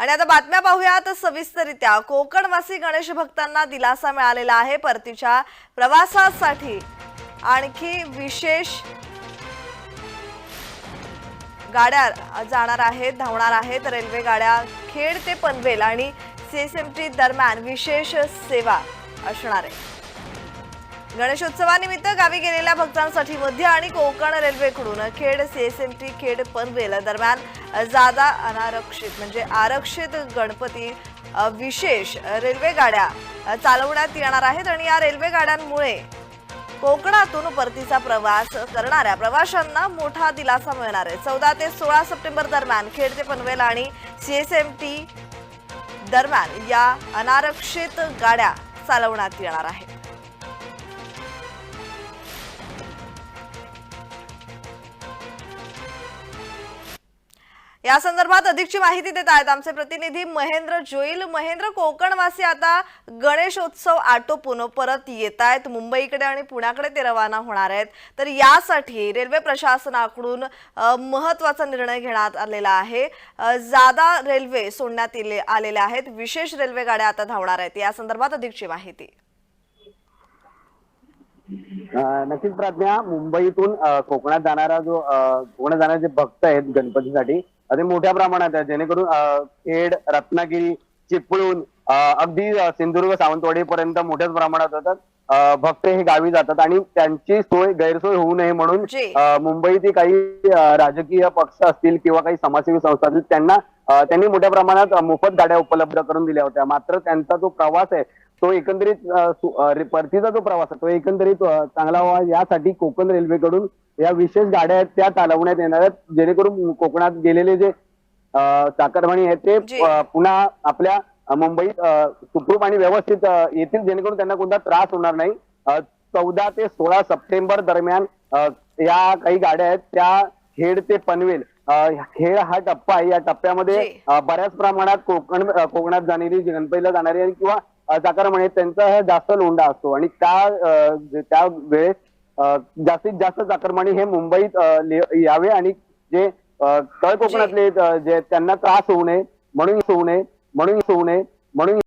आणि आता बातम्या पाहूयात. सविस्तरित्या कोकणवासी गणेश भक्तांना दिलासा मिळालेला आहे परतीच्या प्रवासासाठी. आणखी विशेष गाड्या जाणार आहेत धावणार आहेत. रेल्वे गाड्या खेड ते पनवेल आणि सीएसएमटी दरम्यान विशेष सेवा असणार आहे. गणेशोत्सवानिमित्त गावी गेलेल्या भक्तांसाठी मध्य आणि कोकण रेल्वेकडून खेड सीएसएमटी खेड पनवेल दरम्यान जादा अनारक्षित म्हणजे आरक्षित गणपती विशेष रेल्वे गाड्या चालवण्यात येणार आहेत आणि या रेल्वे गाड्यांमुळे कोकणातून परतीचा प्रवास करणाऱ्या प्रवाशांना मोठा दिलासा मिळणार आहे. चौदा ते सोळा सप्टेंबर दरम्यान खेड ते पनवेल आणि सीएसएमटी दरम्यान या अनारक्षित गाड्या चालवण्यात येणार आहेत. या संदर्भात अधिकची माहिती देत आहेत आमचे प्रतिनिधी महेंद्र जोईल. महेंद्र कोकणवासी आता गणेशोत्सव आटोपून परत येत आहेत. मुंबईकडे आणि पुण्याकडे ते रवाना होणार आहेत. तर यासाठी रेल्वे प्रशासनाकडून महत्त्वाचा निर्णय घेण्यात आलेला आहे. जादा रेल्वे सोडण्यात आलेल्या आहेत. विशेष रेल्वे गाड्या आता धावणार आहेत. या संदर्भात अधिकची माहिती. नक्कीच प्रज्ञा मुंबईतून कोकणात जाणारा जो कोकणात जाणारे जे भक्त आहेत गणपतीसाठी ते मोठ्या प्रमाणात आहे. जेणेकरून खेड रत्नागिरी चिपळूण अगदी सिंधुदुर्ग सावंतवाडी पर्यंत मोठ्याच प्रमाणात होतात अं, भक्त हे गावी जातात आणि त्यांची सोय गैरसोय होऊ नये म्हणून मुंबईतील काही राजकीय पक्ष असतील किंवा काही समाजसेवी संस्था असतील त्यांना त्यांनी मोठ्या प्रमाणात मोफत गाड्या उपलब्ध करून दिल्या होत्या. मात्र त्यांचा जो प्रवास आहे तो एकंदरीत परतीचा जो प्रवास आहे तो एकंदरीत चांगला व्हावा यासाठी कोकण रेल्वेकडून या विशेष गाड्या आहेत त्या चालवण्यात येणार आहेत जेणेकरून कोकणात गेलेले जे चाकरमानी आहेत ते पुन्हा आपल्या मुंबईत सुखरूप आणि व्यवस्थित येतील जेणेकरून त्यांना कोणता त्रास होणार नाही. चौदा ते सोळा सप्टेंबर दरम्यान या काही गाड्या आहेत त्या खेड ते पनवेल खेड हा टप्पा आहे. या टप्प्यामध्ये बऱ्याच प्रमाणात कोकण कोकणात जाणारी गणपतीला जाणारी किंवा अं, त्यांचा हा जास्त लोंढा असतो. आणि त्या अं, त्या वेळेस अं, जास्तीत जास्त चाकरमानी हे मुंबईत यावे आणि जे तळ कोकणातले जे त्यांना त्रास होऊ नये म्हणून होऊ नये म्हणून होऊ नये म्हणून